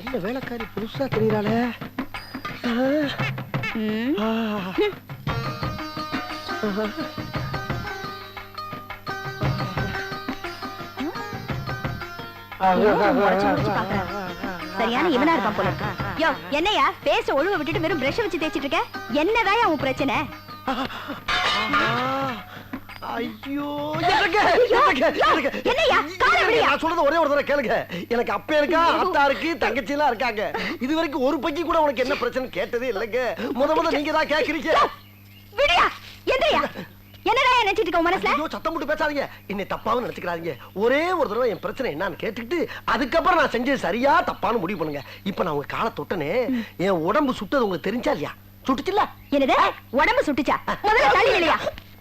என்ன வேலைக்காரி புதுசா தெரியறாளே. சரியான இவனா இருப்பான் போல இருக்கு. யோ என்னையா பேச ஒழுவ விட்டுட்டு வெறும் பிரஷ் வச்சு தேய்ச்சிட்டு இருக்க என்னதான் உன் பிரச்சனை. ஐயோ. நான் சொல்றது ஒரே ஒரு தடவை கேளுங்க. எனக்கு அப்ப இருக்கா அத்தா இருக்கு தங்கச்சி எல்லாம் இருக்காங்க. இது வரைக்கும் ஒரு பக்கி கூட உனக்கு என்ன பிரச்சனை கேட்டதே இல்லைங்க. முத முத நீங்க தான் கேக்குறீங்க. விடியா? எந்திரியா? என்னதான் நினைச்சிட்டு இருக்க உன் மனசுல? ஐயோ சத்தம் போட்டு பேசாதீங்க. என்னை தப்பாவும் நினைச்சுக்கிறாதீங்க. ஒரே ஒரு தடவை என் பிரச்சனை என்னன்னு கேட்டுக்கிட்டு அதுக்கப்புறம் நான் செஞ்சது சரியா தப்பான்னு முடிவு பண்ணுங்க. இப்ப நான் உங்க காலை தொட்டனே என் உடம்பு சுட்டது உங்களுக்கு தெரிஞ்சா இல்லையா? சுட்டுச்சுல்ல? என்னது? உடம்பு சுட்டுச்சா? முதல்ல தள்ளி இல்லையா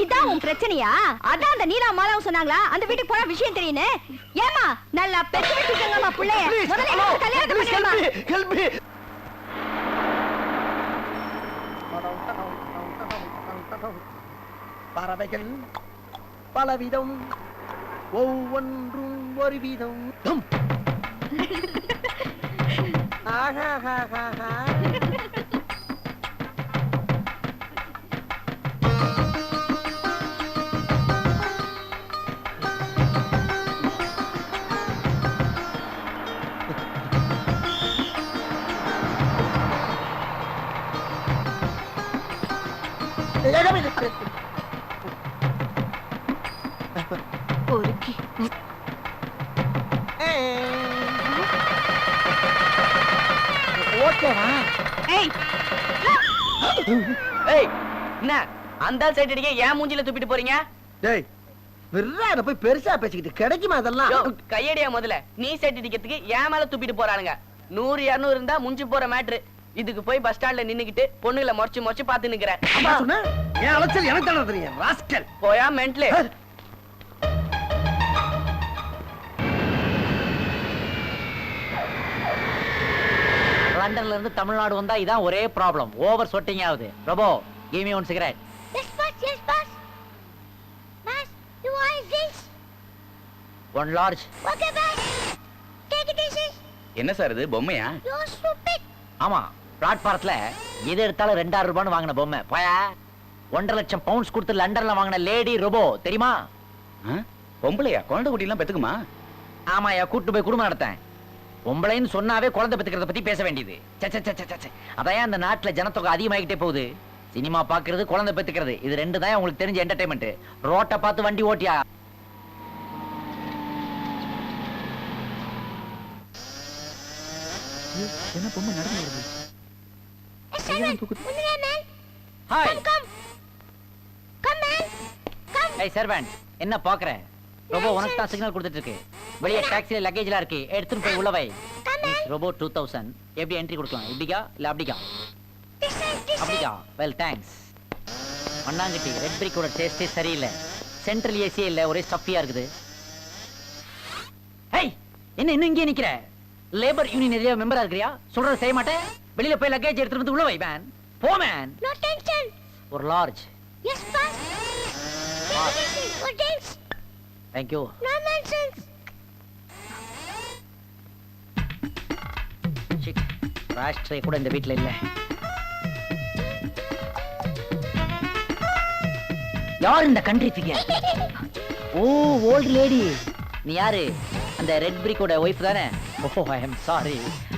இதான் உன் பிரச்சனையா? அதான் அந்த நீலா மாலாவும் சொன்னாங்களா? அந்த வீட்டுக்கு போனா விஷயம் தெரியுன்னு ஏமா நல்லா பெத்து வச்சுக்கோங்கம்மா பிள்ளைய. முதல்ல ஹெல்ப் பண்ணிடுமா? மீ ஹெல்ப் மீ பறவைகள் பலவிதம் ஒவ்வொன்றும் ஒரு விதம் ஆஹாஹாஹாஹா. பொறுக்கி ஓகேவா? ஏய் ஏய் என்ன? அந்த சைடு அடிக்க ஏன் மூஞ்சில துப்பிட்டு போறீங்க? டேய் அத போய் பெருசா பேசிக்கிட்டு கிடைக்குமா அதெல்லாம்? கையடியா முதல்ல. நீ சைடு அடிக்கிறதுக்கு ஏன் மேல துப்பிட்டு போறானுங்க. நூறு இருநூறு இருந்தா முஞ்சி போற மேட்ரு. இதுக்கு போய் பஸ் ஸ்டாண்ட்ல நின்னுக்கிட்டு பொண்ணுங்களை முறைச்சு முறைச்சு பாத்து நிக்கிறேன் அம்மா சொன்ன? என் அலைச்சல் எனக்கு தானே தெரியும் ராஸ்கல். போயா மென்ட்லு லண்டன்ல இருந்து தமிழ்நாடு வந்தா இதான் ஒரே ப்ராப்ளம் ஓவர் சொட்டிங் ஆகுது பிரபோ give me one cigarette Yes, boss. Yes, boss. Boss, you want this? One large Okay, boss. Take easy. என்ன சார் இது பொம்மையா You're stupid. ஆமா பிளாட்பாரத்துல எது எடுத்தாலும் ரெண்டாயிரம் ரூபான்னு வாங்கின பொம்மை போயா ஒன்றரை லட்சம் பவுண்ட்ஸ் கொடுத்து லண்டன்ல வாங்கின லேடி ரோபோ தெரியுமா ஆ? பொம்பளையா குழந்தை குட்டிலாம் பெத்துக்குமா ஆமாயா கூட்டு போய் குடும்பம் நடத்தேன் பொம்பளைன்னு சொன்னாவே குழந்தை பெத்துக்கிறத பத்தி பேச வேண்டியது. அதான் அந்த நாட்டுல ஜனத்தொகை அதிகமாகிட்டே போகுது? சினிமா பாக்குறது குழந்தை பெத்துக்கிறது. இது ரெண்டு தான் உங்களுக்கு தெரிஞ்ச என்டர்டைன்மெண்ட் ரோட்டை பார்த்து வண்டி ஓட்டியா? என்ன பொம்மை நடந்து வருது. ஹாய். ஏய் சர்வன்ட் என்ன பாக்குற? ரோபோ உனக்கு தான் சிக்னல் கொடுத்துட்டு இருக்கு. வெளியே டாக்ஸில லக்கேஜ்லாம் இருக்கு. எடுத்துட்டு போய் உள்ள வை. ரோபோ டூ தௌசண்ட் எப்படி என்ட்ரி கொடுக்கலாம் இப்படிக்கா? இல்ல அப்படிக்கா. அப்படிக்கா? வெல் தேங்க்ஸ் மண்ணாங்கட்டி ரெட் பிரிக்கோட டேஸ்டே சரியில்லை. சென்ட்ரல் ஏசியே இல்ல ஒரே ஸ்டஃபியா இருக்குது. ஹேய் என்ன இன்னும் இங்கே நிக்கிற? லேபர் யூனியன் ஏரியா மெம்பரா இருக்கிறியா? சொல்றத செய்ய மாட்டேன். வெளியில போய் லக்கேஜ் எடுத்துட்டு வந்து உள்ள வை மேன் போ மேன். ஒரு large it easy. No dance. Thank you No nonsense. Shit ராஷ்ட்ரே கூட இந்த வீட்ல இல்ல. யார் இந்த கண்ட்ரி ஃபிகர் ஓ ஓல்ட் லேடி நீ யாரு? அந்த ரெட் பிரிக்கோட ஒய்ஃப் தானே? Oh I am sorry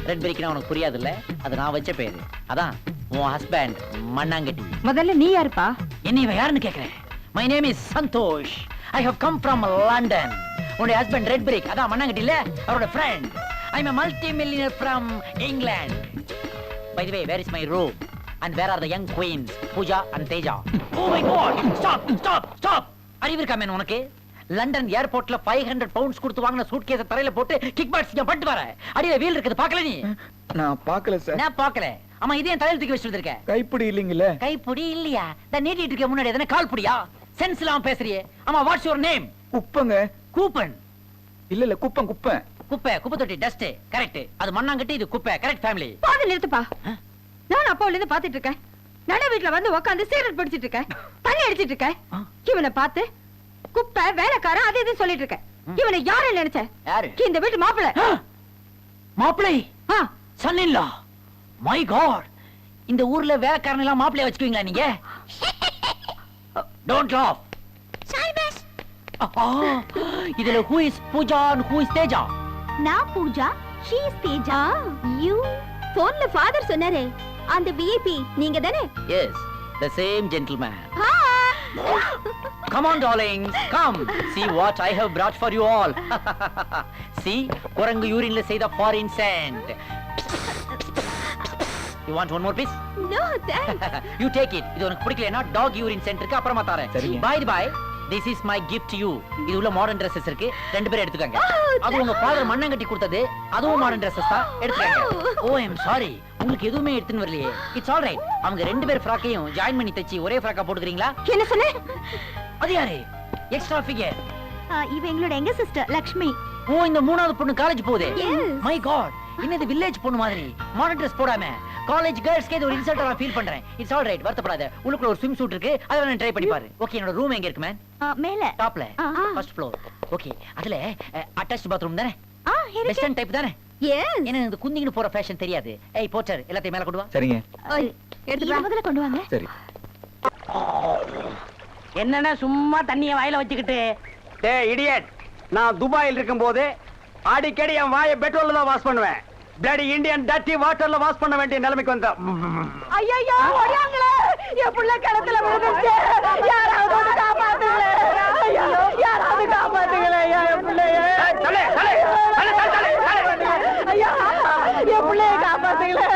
red பிரிக்னா உனக்கு புரியாதுல்ல? அது நான் வச்ச பேரு. அதான் உன் ஹஸ்பண்ட் மண்ணாங்கட்டி. முதல்ல நீ யாருப்பா? என்ன இவன் யாருன்னு கேக்குறேன்? My name is Santosh I have come from London உன்னுடைய ஹஸ்பண்ட் ரெட் பிரிக் அதான் மண்ணாங்கட்டி இல்ல அவரோட friend I am multi millionaire from England by the way where is my room and where are the young queens Pooja and Teja oh my God stop stop stop அறிவு இருக்கா man உனக்கு? London ஏர்போர்ட்ல five hundred pounds கொடுத்து வாங்கின suit கேஸ தரையில போட்டு kick box பட்டு வர. அடியில வீல் இருக்குது பாக்கல நீ? நான் பார்க்கல சார் நான் பாக்கல ஆமா இதே என் தலையில தூக்கி வச்சுட்டு இருக்க கைப்பிடி இல்லைங்களே கைப்புடி இல்லையா? இந்த நீட்டிட்டு இருக்க முன்னாடி எதனா கால் புடியா சென்ஸ் இல்லாம பேசுறியே. ஆமா வாட்ஸ் யுவர் நேம் குப்பங்க. கூப்பன். இல்ல இல்ல குப்பம் குப்பம் குப்பை. குப்பை தொட்டி டஸ்ட் கரெக்ட் அது மண்ணாங்கட்டி இது குப்பை. கரெக்ட் ஃபேமிலி பாதி நிறுத்துப்பா. நான் அப்பாவுல இருந்து பாத்துட்டு இருக்கேன். நட வீட்டுல வந்து உட்காந்து சீரட் படிச்சிட்டு இருக்கேன். தண்ணி அடிச்சிட்டு இருக்கேன். இவனை பார்த்து குப்பை வேலைக்காரன் அது இது சொல்லிட்டு இருக்கேன். இவனை யாரு நினைச்ச யாரு? இந்த வீட்டு மாப்பிள்ளை மாப்பிளை? ஆ, சன் இல்ல மை காட் இந்த ஊர்ல வேலைக்காரன் எல்லாம் மாப்பிளைய வச்சுக்குவீங்களா நீங்க? டோன்ட் லாஃப் இதுல who is Pooja who is Teja நான் Pooja she is Teja you போன்ல ஃபாதர் சொன்னாரே. அந்த விஐபி நீங்க தானே? Yes the same gentleman Come on, darlings. Come. See what I have brought for you all. See, குரங்கு யூரின்ல செய்த foreign sand. You want one more piece? No thanks you take it. இது உனக்கு பிடிக்கலனா டாக் யூரின் சென்டருக்கு அப்புறமா தரேன். சரிங்க. By the by, this is my gift to you. இது உள்ள மாடர்ன் Dresses இருக்கு. ரெண்டு பேரும் எடுத்துக்கங்க. Oh, அது உங்க ஃபாதர் மண்ணங்கட்டி கொடுத்தது. அதுவும் மாடர்ன் Dresses தான். எடுத்துக்கங்க. Wow. Oh, I'm sorry. உங்களுக்கு எதுவுமே எடுத்துன்னு வரலையே. It's all right. அவங்க ரெண்டு பேர் ஃப்ராக்கையும் ஜாயின் பண்ணி தச்சு ஒரே ஃப்ராக்கா போட்டுக்கிறீங்களா? என்ன சொன்ன அது யாரு? Extra figure. இவ எங்களோட எங்க சிஸ்டர் லக்ஷ்மி ஓ இந்த மூணாவது பொண்ணு காலேஜ் போகுது. மை காட் இன்னது வில்லேஜ் பொண்ணு மாதிரி மாடர்ன் ட்ரெஸ் போடாம காலேஜ் கேர்ள்ஸ்க்கு இது ஒரு இன்சல்ட்டா நான் ஃபீல் பண்றேன். இட்ஸ் ஆல் ரைட் வருத்தப்படாத. உள்ளுக்குள்ள ஒரு ஸ்விம் சூட் இருக்கு. அதை நான் ட்ரை பண்ணி பாரு. ஓகே என்னோட ரூம் எங்க இருக்கு மேன் மேல. டாப்ல. ஃபர்ஸ்ட் ஃப்ளோர் ஓகே அதுல அட்டாச்ட் பாத்ரூம் தானே? ஆ இருக்கு. வெஸ்டர்ன் டைப் தானே? எஸ் ஏன்னா இந்த குந்திங்கன்னு போற ஃபேஷன் தெரியாது. ஏய் போச்சர் எல்லாத்தையும் மேல கொண்டு வா. சரிங்க. எடுத்து முதல்ல கொண்டு வாங்க. சரி. என்னன்னா சும்மா தண்ணிய வாயில வச்சுக்கிட்டு. டேய் இடியட் நான் துபாயில் இருக்கும்போது அடிக்கடி என் வாயை பெட்ரோல்ல தான் வாஷ் பண்ணுவேன். பிளடி இந்தியன் டட்டி வாட்டர்ல வாஷ் பண்ண வேண்டிய நிலைமைக்கு வந்தேன் ஐயோ ஓடியாங்களே! என் புள்ள கிணத்துல விழுந்துச்சு யாராவது வந்து காப்பாத்துங்களே. ஐயோ யாராவது காப்பாத்துங்களே என் பிள்ளைய. ஏய், தலை, தலை, தலை, தலை, தலை, தலை. ஐயா என் பிள்ளைய காப்பாத்துங்களே.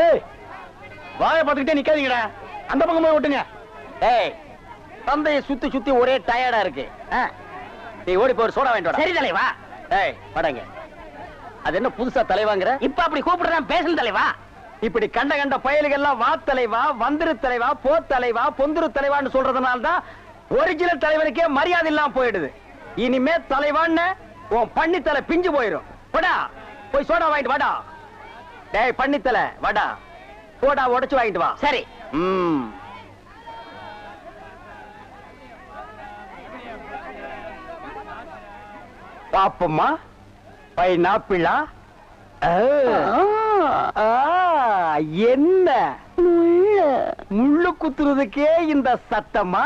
ஏய் வாய பாத்துக்கிட்டே நிக்காதீங்கடா. அந்த பக்கம் போய் விட்டுங்க ஏய் தந்தையை சுத்தி சுத்தி ஒரே டயர்டா இருக்கு. நீ ஓடி போய் சோடா வாங்கிட்டு சரி தலைவா. ஏய் வாடாங்க அது என்ன புதுசா தலைவாங்கிற? இப்ப அப்படி கூப்பிடுறேன் பேசணும் தலைவா. இப்படி கண்ட கண்ட பயலுகள்லாம் வா தலைவா வந்திரு தலைவா போ தலைவா பொந்துரு தலைவான்னு சொல்றதுனால தான் ஒரிஜினல் தலைவனுக்கே மரியாதை இல்லாம போயிடுது. இனிமே தலைவான்னு உன் பண்ணித்தலை பிஞ்சு போயிடும் போடா போய் சோடா வாங்கிட்டு வாடா. டேய் பண்ணித்தலை வாடா. சோடா உடைச்சு வாங்கிட்டு வா. சரி. ம். பாப்பம்மா. பைனாப்பிளா? ஆ, ஆ, என்ன? முள்ளு குத்துறதுக்கே இந்த சத்தமா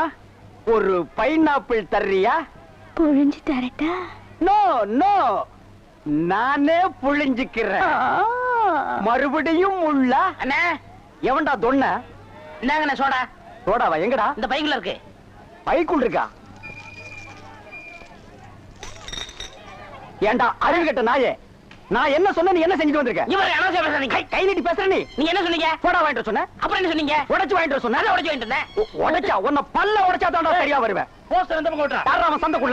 ஒரு பைனாப்பிள் தர்றியா? புழிஞ்சு தரட்டா நோ நோ. நானே புழிஞ்சுக்கிறேன். மறுபடியும் முள்ளா அண்ணே எவன்டா தொன்ன? இந்தாங்கண்ணே சோடா. சோடாவா? எங்கடா? இந்த பைக்குள்ள இருக்கு. பைக்குள் இருக்கா? ஏண்டா அறிவு கட்ட நாயே. நான் என்ன சொன்ன நீ என்ன செஞ்சுட்டு வந்திருக்க? இவர் அனாவசியம் பேசுறீங்க கை- நீட்டி பேசுற நீ. என்ன சொன்னீங்க? போடா வாங்கிட்டு வர சொன்ன. அப்புறம் என்ன சொன்னீங்க? உடைச்சு வாங்கிட்டு வர சொன்ன. அதை உடைச்சு வாங்கிட்டு இருந்தேன் உடைச்சா உன்னை பல்ல உடைச்சா தான்டா சரியா வருவேன். போஸ்டர் யாரா அவன் சந்தைக்குள்ள?